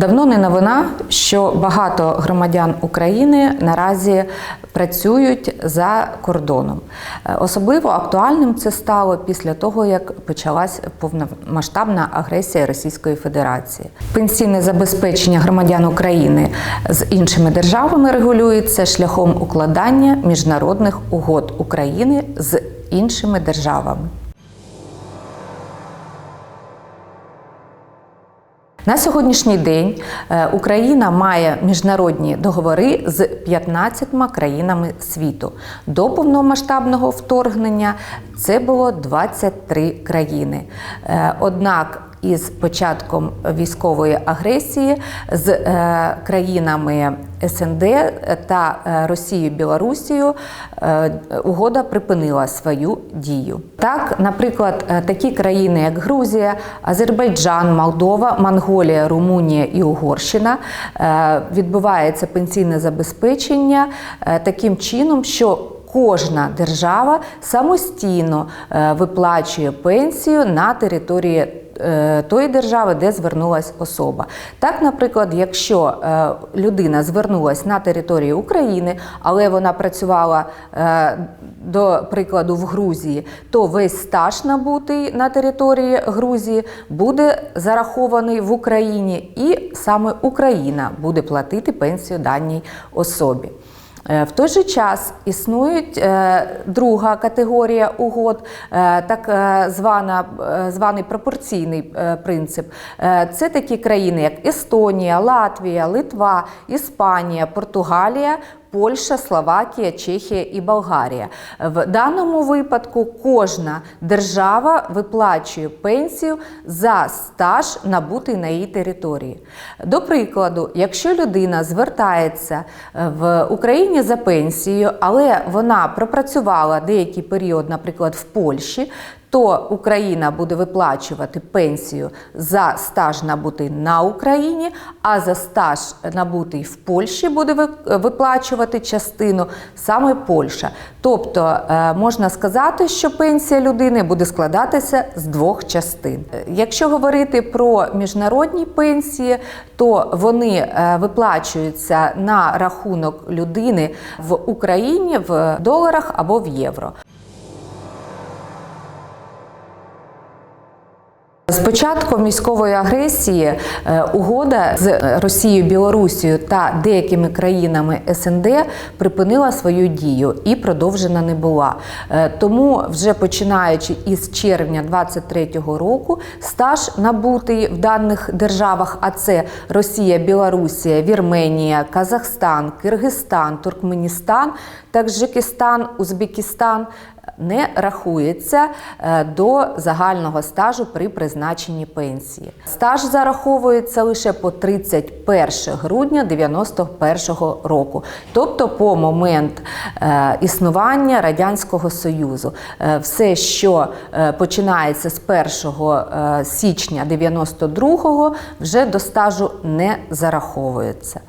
Давно не новина, що багато громадян України наразі працюють за кордоном. Е, Особливо актуальним це стало після того, як почалась повномасштабна агресія Російської Федерації. Пенсійне забезпечення громадян України з іншими державами регулюється шляхом укладання міжнародних угод України з іншими державами. На сьогоднішній день е, Україна має міжнародні договори з 15 країнами світу. До повномасштабного вторгнення це було 23 країни. Е, Однак із початком військової агресії з е, країнами СНД та е, Росією Білорусією е, угода припинила свою дію. Так, наприклад, такі країни, як Грузія, Азербайджан, Молдова, Монголія, Румунія і Угорщина відбувається пенсійне забезпечення таким чином, що Кожна держава самостійно виплачує пенсію на території тої держави, де звернулася особа. Так, наприклад, якщо е, людина звернулася на територію України, але вона працювала е, до прикладу в Грузії, то весь стаж набутий на території Грузії буде зарахований в Україні, і саме Україна буде платити пенсію даній особі. Е, В той же час існують е, друга категорія угод, е, так звана, званий пропорційний принцип. Це такі країни, як Естонія, Латвія, Литва, Іспанія, Португалія. Польща, Словакія, Чехія і Болгарія. В даному випадку кожна держава виплачує пенсію за стаж набутий на її території. До прикладу, якщо людина звертається е, в Україні за пенсією, але вона пропрацювала деякий період, наприклад, в Польщі, то Україна буде виплачувати пенсію за стаж набутий на Україні, а за стаж набутий в Польщі буде виплачувати частину саме Польща. Тобто е, можна сказати, що пенсія людини буде складатися з двох частин. Е, Якщо говорити про міжнародні пенсії, то вони е, виплачуються на рахунок людини в Україні в доларах або в євро. З початком військової агресії е, угода з Росією, Білорусією та деякими країнами СНД припинила свою дію і продовжена не була. Е, Тому вже починаючи із червня 2023 року стаж набутий в даних державах, а це Росія, Білорусія, Вірменія, Казахстан, Киргизстан, Туркменістан, Таджикистан, Узбекистан не рахується е, до загального стажу при призначенні пенсії. Стаж зараховується лише по 31 грудня 91-го року, тобто по момент е, існування Радянського Союзу. Е, Все, що починається з 1 е, січня 92-го, вже до стажу не зараховується.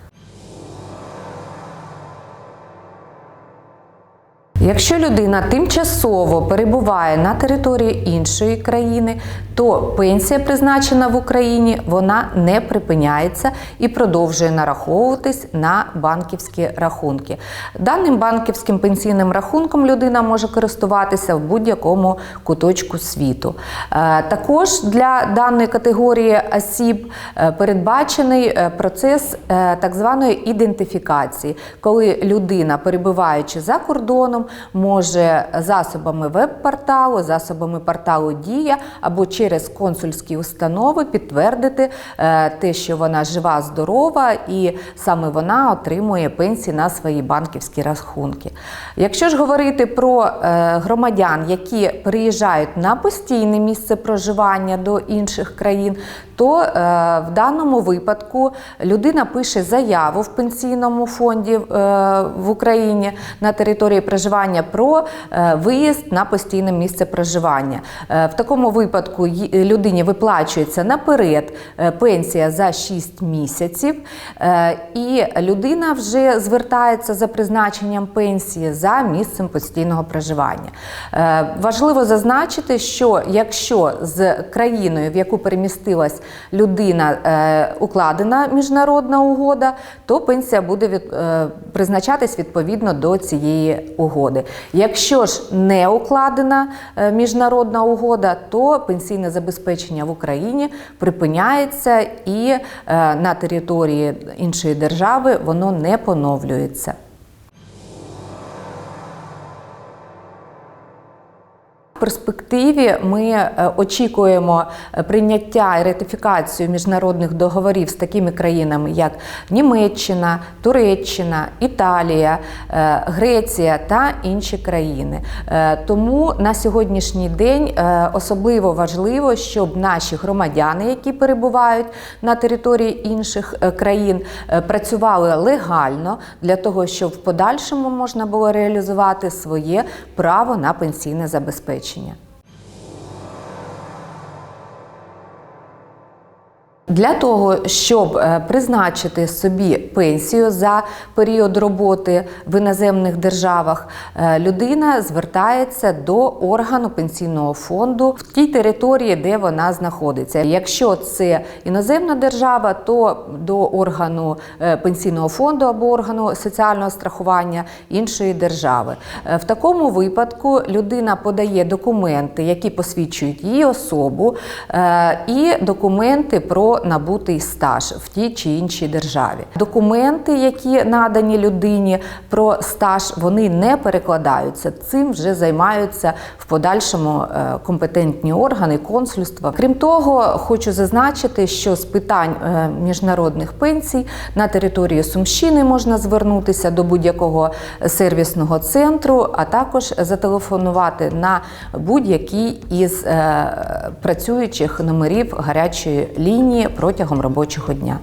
Якщо людина тимчасово перебуває на території іншої країни, то пенсія, призначена в Україні, вона не припиняється і продовжує нараховуватись на банківські рахунки. Даним банківським пенсійним рахунком людина може користуватися в будь-якому куточку світу. Е, Також для даної категорії осіб е, передбачений е, процес так званої ідентифікації, коли людина, перебуваючи за кордоном, може засобами веб-порталу, засобами порталу Дія або через консульські установи підтвердити е, те, що вона жива, здорова, і саме вона отримує пенсії на свої банківські рахунки. Якщо ж говорити про е, громадян, які переїжджають на постійне місце проживання до інших країн, то е, в даному випадку людина пише заяву в пенсійному фонді в Україні на території проживання проживання, про е, виїзд на постійне місце проживання. Е, В такому випадку людині виплачується наперед е, пенсія за 6 місяців, е, і людина вже звертається за призначенням пенсії за місцем постійного проживання. Е, Важливо зазначити, що якщо з країною, в яку перемістилась людина, е, укладена міжнародна угода, то пенсія буде е, призначатись відповідно до цієї угоди. Якщо ж не укладена е, міжнародна угода, то пенсійне забезпечення в Україні припиняється і е, на території іншої держави воно не поновлюється. Перспективі ми е, очікуємо е, прийняття і ратифікацію міжнародних договорів з такими країнами, як Німеччина, Туреччина, Італія, е, Греція та інші країни. Тому на сьогоднішній день особливо важливо, щоб наші громадяни, які перебувають на території інших країн, працювали легально для того, щоб в подальшому можна було реалізувати своє право на пенсійне забезпечення. tinha. Для того, щоб е, призначити собі пенсію за період роботи в іноземних державах, е, людина звертається до органу пенсійного фонду в тій території, де вона знаходиться. Якщо це іноземна держава, то до органу е, пенсійного фонду або органу соціального страхування іншої держави. В такому випадку людина подає документи, які посвідчують її особу, і документи про набутий стаж в тій чи іншій державі. Документи, які надані людині про стаж, вони не перекладаються. Цим вже займаються в подальшому е, компетентні органи, консульства. Крім того, хочу зазначити, що з питань е, міжнародних пенсій на території Сумщини можна звернутися до будь-якого сервісного центру, а також зателефонувати на будь-який із е, працюючих номерів гарячої лінії протягом робочого дня.